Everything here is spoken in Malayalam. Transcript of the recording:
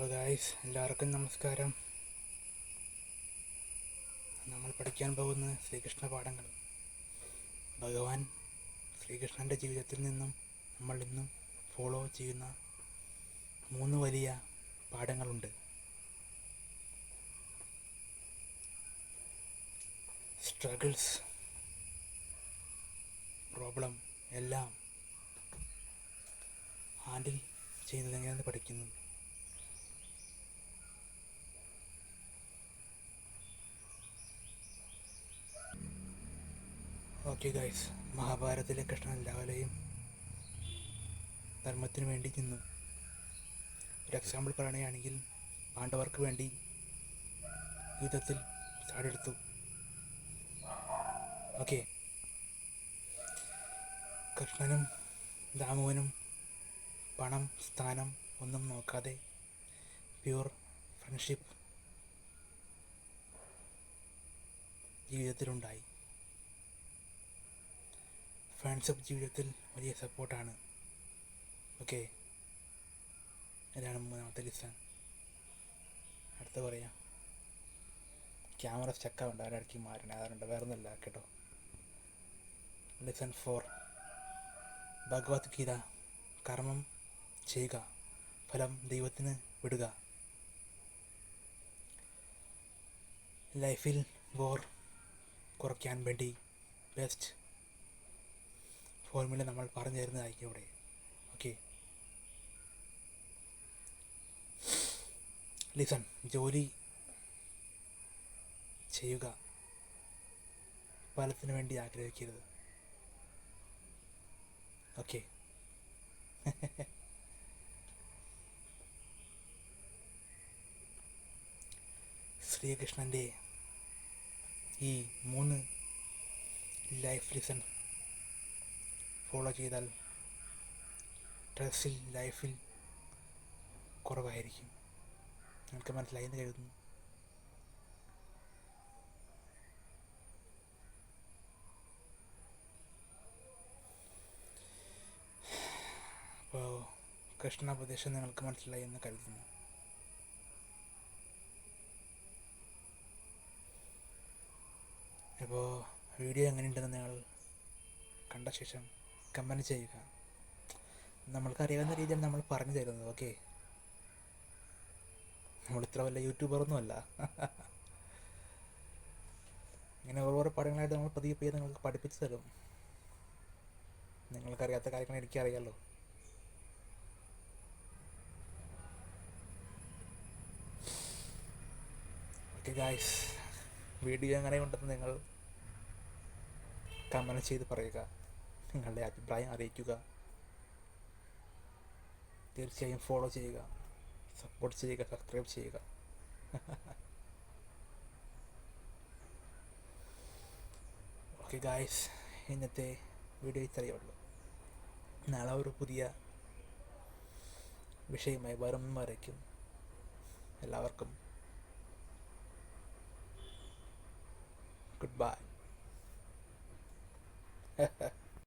അപ്പോൾ ഗായ്സ് എല്ലാവർക്കും നമസ്കാരം. നമ്മൾ പഠിക്കാൻ പോകുന്ന ശ്രീകൃഷ്ണ പാഠങ്ങൾ. ഭഗവാൻ ശ്രീകൃഷ്ണന്റെ ജീവിതത്തിൽ നിന്നും നമ്മൾ ഇന്നും ഫോളോ ചെയ്യുന്ന മൂന്ന് വലിയ പാഠങ്ങളുണ്ട്. സ്ട്രഗിൾസ് പ്രോബ്ലം എല്ലാം ഹാൻഡിൽ ചെയ്യുന്നത് എങ്ങനെയാണ് പഠിക്കുന്നത്. ഓക്കെ ഗൈസ് മഹാഭാരതത്തിലെ കൃഷ്ണൻ ലാവലയും ധർമ്മത്തിന് വേണ്ടി നിന്നു. ഒരു എക്സാമ്പിൾ പറയുകയാണെങ്കിൽ പാണ്ഡവർക്ക് വേണ്ടി യുദ്ധത്തിൽ ചാടെടുത്തു ഓക്കെ കൃഷ്ണനും ദാമുവനും പണം സ്ഥാനം ഒന്നും നോക്കാതെ പ്യൂർ ഫ്രണ്ട്ഷിപ്പ് ജീവിതത്തിലുണ്ടായി. ഫ്രണ്ട്ഷിപ്പ് ജീവിതത്തിൽ വലിയ സപ്പോർട്ടാണ് ഓക്കെ ഇതാണ് മൂന്നാമത്തെ ലിസൺ അടുത്ത പറയാം. ക്യാമറ സ്റ്റക്കാവുണ്ട് അവരടക്കി മാറണേ? അതുകൊണ്ട് വേറെ ഒന്നല്ല കേട്ടോ. Listen for Bhagavad Gita. കർമ്മം ചെയ്യുക. ഫലം ദൈവത്തിന് വിടുക. ലൈഫിൽ വോർ കുറയ്ക്കാൻ വേണ്ടി ബെസ്റ്റ് ഫോർമുല നമ്മൾ പറഞ്ഞു തരുന്നതായിരിക്കും ഇവിടെ. ഓക്കെ ലിസൺ ജോലി ചെയ്യുക. ഫലത്തിന് വേണ്ടി ആഗ്രഹിക്കരുത്. ഓക്കെ ശ്രീകൃഷ്ണന്റെ ഈ മൂന്ന് ലൈഫ് ലിസൺ ഫോളോ ചെയ്താൽ ഡ്രസ്സിൽ ലൈഫിൽ കുറവായിരിക്കും. നിങ്ങൾക്ക് മനസ്സിലായി എന്ന് കരുതുന്നു. അപ്പോൾ കൃഷ്ണോപദേശം നിങ്ങൾക്ക് മനസ്സിലായി എന്ന് കരുതുന്നു. അപ്പോൾ വീഡിയോ എങ്ങനെയുണ്ടെന്ന് നിങ്ങൾ കണ്ട ശേഷം കമന്റ് ചെയ്യുക. നമ്മൾക്കറിയാവുന്ന രീതിയിൽ നമ്മൾ പറഞ്ഞു തരുന്നത് ഓക്കെ നമ്മൾ ഇത്ര വല്ല യൂട്യൂബറൊന്നുമല്ല ഇങ്ങനെ ഓരോ പാഠങ്ങളായിട്ട് നമ്മൾ പതിയെ പതിയെ നിങ്ങൾക്ക് പഠിപ്പിച്ചു തരും. നിങ്ങൾക്കറിയാത്ത കാര്യങ്ങൾ എനിക്കറിയാമല്ലോ ഓക്കെ ഗായ്സ് വീഡിയോ എങ്ങനെ ഉണ്ടെന്ന് നിങ്ങൾ കമന്റ് ചെയ്ത് പറയുക. നിങ്ങളുടെ അഭിപ്രായം അറിയിക്കുക. തീർച്ചയായും ഫോളോ ചെയ്യുക. സപ്പോർട്ട് ചെയ്യുക സബ്സ്ക്രൈബ് ചെയ്യുക. ഓക്കെ ഗായ്സ് ഇന്നത്തെ വീഡിയോ ഇത്രയേ ഉള്ളൂ. നാളെ ഒരു പുതിയ വിഷയമായി വരും വരയ്ക്കും എല്ലാവർക്കും